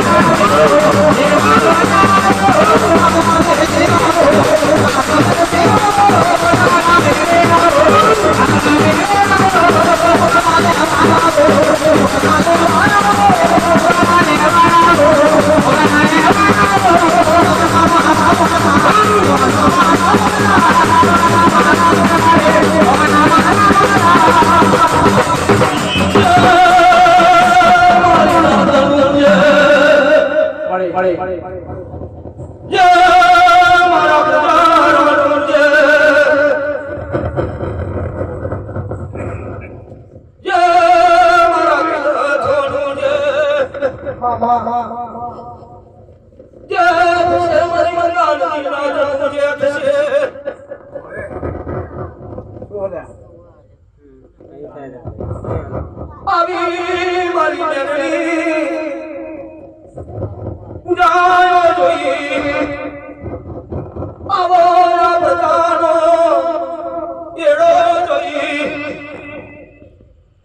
Thank you. થશે આવી મારી જનની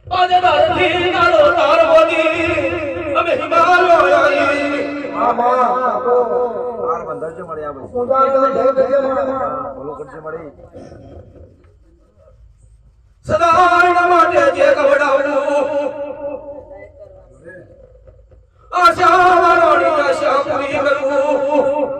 આજે દારથી નાડો તાર બોલી અમે હિમાલય આવી બાર પંદર છે મળ્યા ભાઈ બોલો કરશે મળી સદાયના માટે જે કવડાવું આશા મારોની આશા પૂરી કરું.